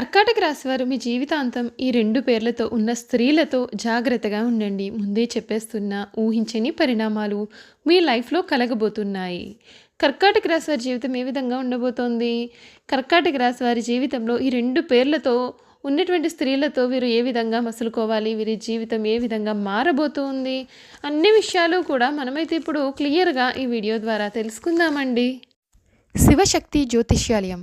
కర్కాటక రాశివారు మీ జీవితాంతం ఈ రెండు పేర్లతో ఉన్న స్త్రీలతో జాగ్రత్తగా ఉండండి. ముందే చెప్పేస్తున్న ఊహించని పరిణామాలు మీ లైఫ్లో కలగబోతున్నాయి. కర్కాటక రాశి వారి జీవితం ఏ విధంగా ఉండబోతోంది? కర్కాటక రాశి వారి జీవితంలో ఈ రెండు పేర్లతో ఉన్నటువంటి స్త్రీలతో వీరు ఏ విధంగా మసులుకోవాలి? వీరి జీవితం ఏ విధంగా మారబోతుంది? అన్ని విషయాలు కూడా మనమైతే ఇప్పుడు క్లియర్గా ఈ వీడియో ద్వారా తెలుసుకుందామండి. శివశక్తి జ్యోతిష్యాలయం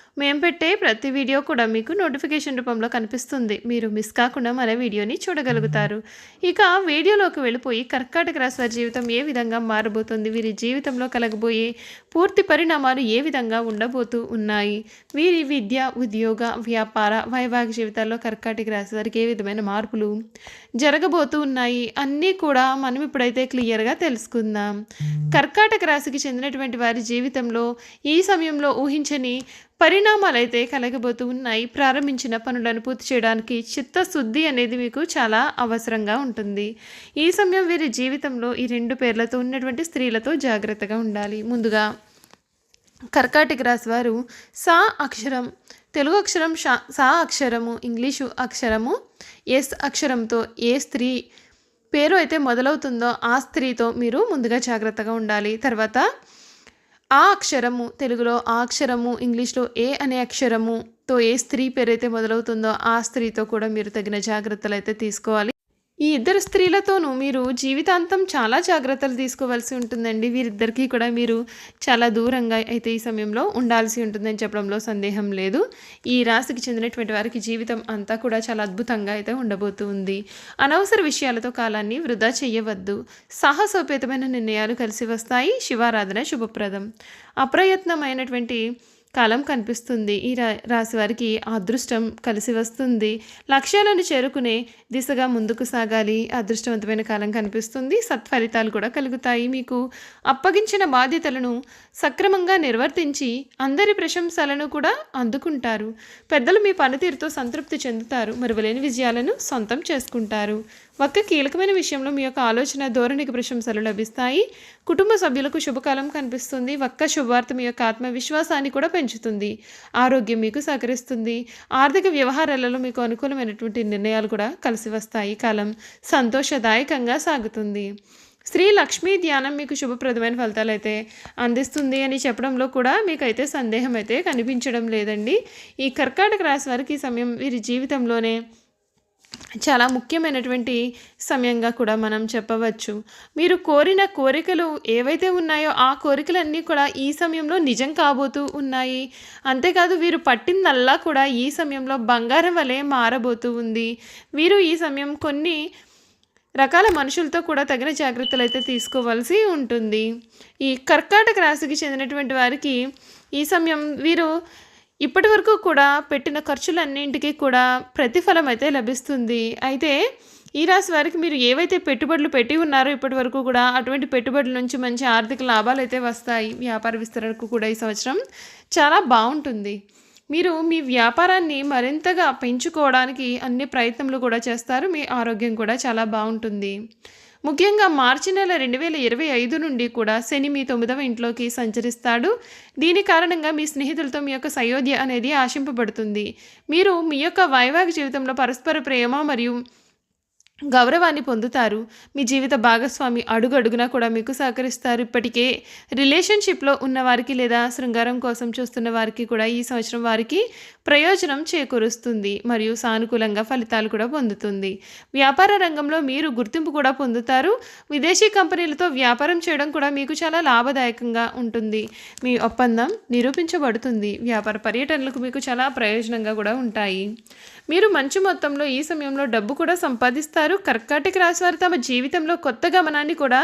మేము పెట్టే ప్రతి వీడియో కూడా మీకు నోటిఫికేషన్ రూపంలో కనిపిస్తుంది. మీరు మిస్ కాకుండా మన వీడియోని చూడగలుగుతారు. ఇక వీడియోలోకి వెళ్ళిపోయి కర్కాటక రాశి వారి జీవితం ఏ విధంగా మారబోతుంది? వీరి జీవితంలో కలగబోయే పూర్తి పరిణామాలు ఏ విధంగా ఉండబోతూ ఉన్నాయి? వీరి విద్య ఉద్యోగ వ్యాపార వైవాహిక జీవితాల్లో కర్కాటక రాశి వారికి ఏ విధమైన మార్పులు జరగబోతూ ఉన్నాయి? అన్నీ కూడా మనం ఇప్పుడైతే క్లియర్గా తెలుసుకుందాం. కర్కాటక రాశికి చెందినటువంటి వారి జీవితంలో ఈ సమయంలో ఊహించని పరిణామాలు అయితే కలగబోతూ ఉన్నాయి ప్రారంభించిన పనులను పూర్తి చేయడానికి చిత్తశుద్ధి అనేది మీకు చాలా అవసరంగా ఉంటుంది. ఈ సమయం వీరి జీవితంలో ఈ రెండు పేర్లతో ఉన్నటువంటి స్త్రీలతో జాగ్రత్తగా ఉండాలి. ముందుగా కర్కాటక రాశి వారు సా అక్షరం తెలుగు అక్షరం షా సా అక్షరము ఇంగ్లీషు అక్షరము ఎస్ అక్షరంతో ఏ స్త్రీ పేరు అయితే మొదలవుతుందో ఆ స్త్రీతో మీరు ముందుగా జాగ్రత్తగా ఉండాలి. తర్వాత ఆ అక్షరము తెలుగులో ఆ అక్షరము ఇంగ్లీష్లో ఏ అనే అక్షరముతో ఏ స్త్రీ పేరైతే మొదలవుతుందో ఆ స్త్రీతో కూడా మీరు తగిన జాగ్రత్తలు అయితే తీసుకోవాలి. ఈ ఇద్దరు స్త్రీలతోనూ మీరు జీవితాంతం చాలా జాగ్రత్తలు తీసుకోవాల్సి ఉంటుందండి. వీరిద్దరికీ కూడా మీరు చాలా దూరంగా అయితే ఈ సమయంలో ఉండాల్సి ఉంటుందని చెప్పడంలో సందేహం లేదు. ఈ రాశికి చెందినటువంటి వారికి జీవితం అంతా కూడా చాలా అద్భుతంగా అయితే ఉండబోతుంది అనవసర విషయాలతో కాలాన్ని వృధా చేయవద్దు. సాహసోపేతమైన నిర్ణయాలు కలిసి వస్తాయి. శివారాధన శుభప్రదం. అప్రయత్నమైనటువంటి కాలం కనిపిస్తుంది. ఈ రా రాశి వారికి అదృష్టం కలిసి వస్తుంది. లక్ష్యాలను చేరుకునే దిశగా ముందుకు సాగాలి. అదృష్టవంతమైన కాలం కనిపిస్తుంది. సత్ఫలితాలు కూడా కలుగుతాయి మీకు. అప్పగించిన బాధ్యతలను సక్రమంగా నిర్వర్తించి అందరి ప్రశంసలను కూడా అందుకుంటారు. పెద్దలు మీ పనితీరుతో సంతృప్తి చెందుతారు. మరువలేని విజయాలను సొంతం చేసుకుంటారు. ఒక్క కీలకమైన విషయంలో మీ యొక్క ఆలోచన ధోరణికి ప్రశంసలు లభిస్తాయి. కుటుంబ సభ్యులకు శుభకాలం కనిపిస్తుంది. ఒక్క శుభవార్త మీ యొక్క ఆత్మవిశ్వాసాన్ని కూడా పెంచుతుంది. ఆరోగ్యం మీకు సహకరిస్తుంది. ఆర్థిక వ్యవహారాలలో మీకు అనుకూలమైనటువంటి నిర్ణయాలు కూడా కలిసి వస్తాయి. కాలం సంతోషదాయకంగా సాగుతుంది. శ్రీ లక్ష్మీ ధ్యానం మీకు శుభప్రదమైన ఫలితాలు అయితే అందిస్తుంది అని చెప్పడంలో కూడా మీకైతే సందేహం అయితే కనిపించడం లేదండి. ఈ కర్కాటక రాశి వారికి ఈ సమయం వీరి జీవితంలోనే చాలా ముఖ్యమైనటువంటి సమయంగా కూడా మనం చెప్పవచ్చు. మీరు కోరిన కోరికలు ఏవైతే ఉన్నాయో ఆ కోరికలన్నీ కూడా ఈ సమయంలో నిజం కాబోతూ ఉన్నాయి. అంతేకాదు వీరు పట్టిందల్లా కూడా ఈ సమయంలో బంగారం వలె మారబోతూ ఉంది. వీరు ఈ సమయం కొన్ని రకాల మనుషులతో కూడా తగిన జాగ్రత్తలు అయితే తీసుకోవాల్సి ఉంటుంది. ఈ కర్కాటక రాశికి చెందినటువంటి వారికి ఈ సమయం వీరు ఇప్పటి వరకు కూడా పెట్టిన ఖర్చులన్నింటికి కూడా ప్రతిఫలం అయితే లభిస్తుంది. అయితే ఈ రాశి వారికి మీరు ఏవైతే పెట్టుబడులు పెట్టి ఉన్నారో ఇప్పటి వరకు కూడా అటువంటి పెట్టుబడుల నుంచి మంచి ఆర్థిక లాభాలు అయితే వస్తాయి. వ్యాపార విస్తరణకు కూడా ఈ సంవత్సరం చాలా బాగుంటుంది. మీరు మీ వ్యాపారాన్ని మరింతగా పెంచుకోవడానికి అన్ని ప్రయత్నములు కూడా చేస్తారు. మీ ఆరోగ్యం కూడా చాలా బాగుంటుంది. ముఖ్యంగా మార్చి నెల రెండు వేల ఇరవై ఐదు నుండి కూడా శని మీ తొమ్మిదవ ఇంట్లోకి సంచరిస్తాడు. దీని కారణంగా మీ స్నేహితులతో మీ యొక్క సయోధ్య అనేది ఆశింపబడుతుంది. మీరు మీ యొక్క వైవాహిక జీవితంలో పరస్పర ప్రేమ మరియు గౌరవాన్ని పొందుతారు. మీ జీవిత భాగస్వామి అడుగడుగునా కూడా మీకు సహకరిస్తారు. ఇప్పటికే రిలేషన్షిప్లో ఉన్న వారికి లేదా శృంగారం కోసం చూస్తున్న వారికి కూడా ఈ సంవత్సరం వారికి ప్రయోజనం చేకూరుస్తుంది. మరియు సానుకూలంగా ఫలితాలు కూడా పొందుతుంది. వ్యాపార రంగంలో మీరు గుర్తింపు కూడా పొందుతారు. విదేశీ కంపెనీలతో వ్యాపారం చేయడం కూడా మీకు చాలా లాభదాయకంగా ఉంటుంది. మీ ఒప్పందం నిరూపించబడుతుంది. వ్యాపార పర్యటనలకు మీకు చాలా ప్రయోజనంగా కూడా ఉంటాయి. మీరు మంచి మొత్తంలో ఈ సమయంలో డబ్బు కూడా సంపాదిస్తారు. కర్కాటక రాశి వారు తమ జీవితంలో కొత్త గమనాన్ని కూడా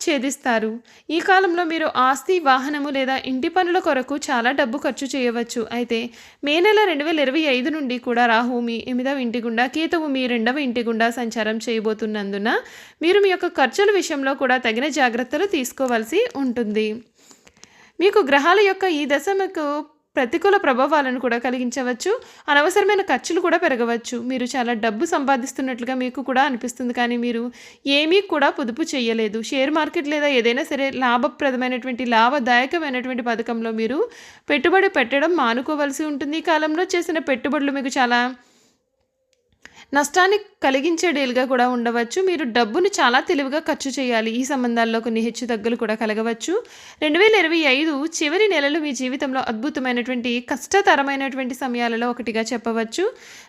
ఛేదిస్తారు. ఈ కాలంలో మీరు ఆస్తి వాహనము లేదా ఇంటి పనుల కొరకు చాలా డబ్బు ఖర్చు చేయవచ్చు. అయితే మే నెల రెండు వేల ఇరవై ఐదు నుండి కూడా రాహు మీ ఎనిమిదవ ఇంటి గుండా కేతువు మీ రెండవ ఇంటి గుండా సంచారం చేయబోతున్నందున మీరు మీ యొక్క ఖర్చుల విషయంలో కూడా తగిన జాగ్రత్తలు తీసుకోవాల్సి ఉంటుంది. మీకు గ్రహాల యొక్క ఈ దశ మీకు ప్రతికూల ప్రభావాలను కూడా కలిగించవచ్చు. అనవసరమైన ఖర్చులు కూడా పెరగవచ్చు. మీరు చాలా డబ్బు సంపాదిస్తున్నట్లుగా మీకు కూడా అనిపిస్తుంది. కానీ మీరు ఏమీ కూడా పొదుపు చేయలేదు. షేర్ మార్కెట్ లేదా ఏదైనా సరే లాభప్రదమైనటువంటి లాభదాయకమైనటువంటి పథకంలో మీరు పెట్టుబడి పెట్టడం మానుకోవలసి ఉంటుంది. ఈ కాలంలో చేసిన పెట్టుబడులు మీకు చాలా నష్టాన్ని కలిగించే డీల్గా కూడా ఉండవచ్చు. మీరు డబ్బును చాలా తెలివిగా ఖర్చు చేయాలి. ఈ సంబంధాల్లో కొన్ని హెచ్చు తగ్గులు కూడా కలగవచ్చు. రెండు వేల ఇరవై ఐదు చివరి నెలలు మీ జీవితంలో అద్భుతమైనటువంటి కష్టతరమైనటువంటి సమయాలలో ఒకటిగా చెప్పవచ్చు.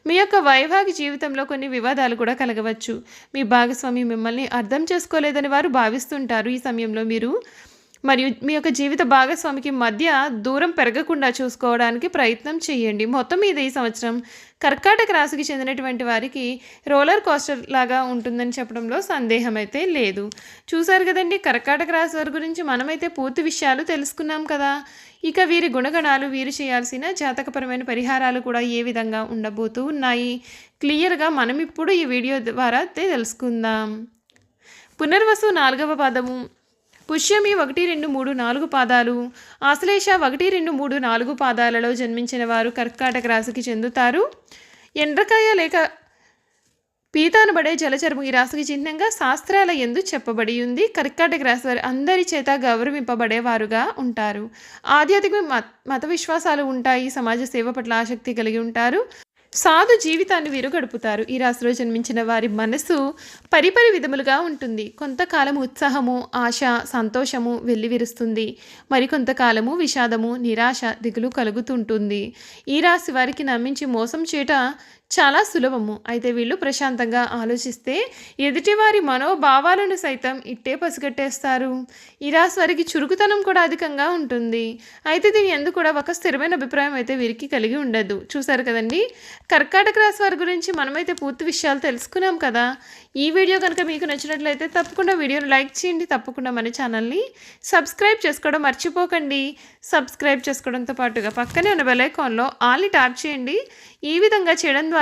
మీ యొక్క వైవాహిక జీవితంలో కొన్ని వివాదాలు కూడా కలగవచ్చు. మీ భాగస్వామి మిమ్మల్ని అర్థం చేసుకోలేదని వారు భావిస్తుంటారు. ఈ సమయంలో మీరు మరియు మీ యొక్క జీవిత భాగస్వామికి మధ్య దూరం పెరగకుండా చూసుకోవడానికి ప్రయత్నం చేయండి. మొత్తం మీద ఈ సంవత్సరం కర్కాటక రాశికి చెందినటువంటి వారికి రోలర్ కోస్టర్ లాగా ఉంటుందని చెప్పడంలో సందేహం అయితే లేదు. చూశారు కదండి కర్కాటక రాశి వారి గురించి మనమైతే పూర్తి విషయాలు తెలుసుకున్నాం కదా. ఇక వీరి గుణగణాలు వీరు చేయాల్సిన జాతకపరమైన పరిహారాలు కూడా ఏ విధంగా ఉండబోతూ ఉన్నాయి? క్లియర్గా మనం ఇప్పుడు ఈ వీడియో ద్వారా తెలుసుకుందాం. పునర్వసు నాలుగవ పదము పుష్యమి ఒకటి రెండు మూడు నాలుగు పాదాలు. ఆశ్లేష ఒకటి రెండు మూడు నాలుగు పాదాలలో జన్మించిన వారు కర్కాటక రాశికి చెందుతారు. ఎండ్రకాయ లేక పీతానబడే జలచరము ఈ రాశికి చిహ్నంగా శాస్త్రాల ఎందు చెప్పబడి ఉంది. కర్కాటక రాశి వారు అందరి చేత గౌరవింపబడేవారుగా ఉంటారు. ఆధ్యాత్మిక మత మత విశ్వాసాలు ఉంటాయి. సమాజ సేవ పట్ల ఆసక్తి కలిగి ఉంటారు. సాధు జీవితాన్ని వీరు గడుపుతారు. ఈ రాశిలో జన్మించిన వారి మనసు పరిపరి విధములుగా ఉంటుంది. కొంతకాలం ఉత్సాహము ఆశ సంతోషము వెల్లివిరుస్తుంది. మరికొంతకాలము విషాదము నిరాశ దిగులు కలుగుతుంటుంది. ఈ రాశి వారికి నమ్మించి మోసం చేయట చాలా సులభము. అయితే వీళ్ళు ప్రశాంతంగా ఆలోచిస్తే ఎదుటివారి మనోభావాలను సైతం ఇట్టే పసిగట్టేస్తారు. ఈ రాశి వారికి చురుకుతనం కూడా అధికంగా ఉంటుంది. అయితే దీని ఎందుకు కూడా ఒక స్థిరమైన అభిప్రాయం అయితే వీరికి కలిగి ఉండదు. చూసారు కదండి? కర్కాటక రాశి వారి గురించి మనమైతే పూర్తి విషయాలు తెలుసుకున్నాం కదా. ఈ వీడియో కనుక మీకు నచ్చినట్లయితే తప్పకుండా వీడియోను లైక్ చేయండి. తప్పకుండా మన ఛానల్ని సబ్స్క్రైబ్ చేసుకోవడం మర్చిపోకండి. సబ్స్క్రైబ్ చేసుకోవడంతో పాటుగా పక్కనే ఉన్న బెల్ ఐకాన్లో ఆల్ని ట్యాప్ చేయండి. ఈ విధంగా చేయడం ద్వారా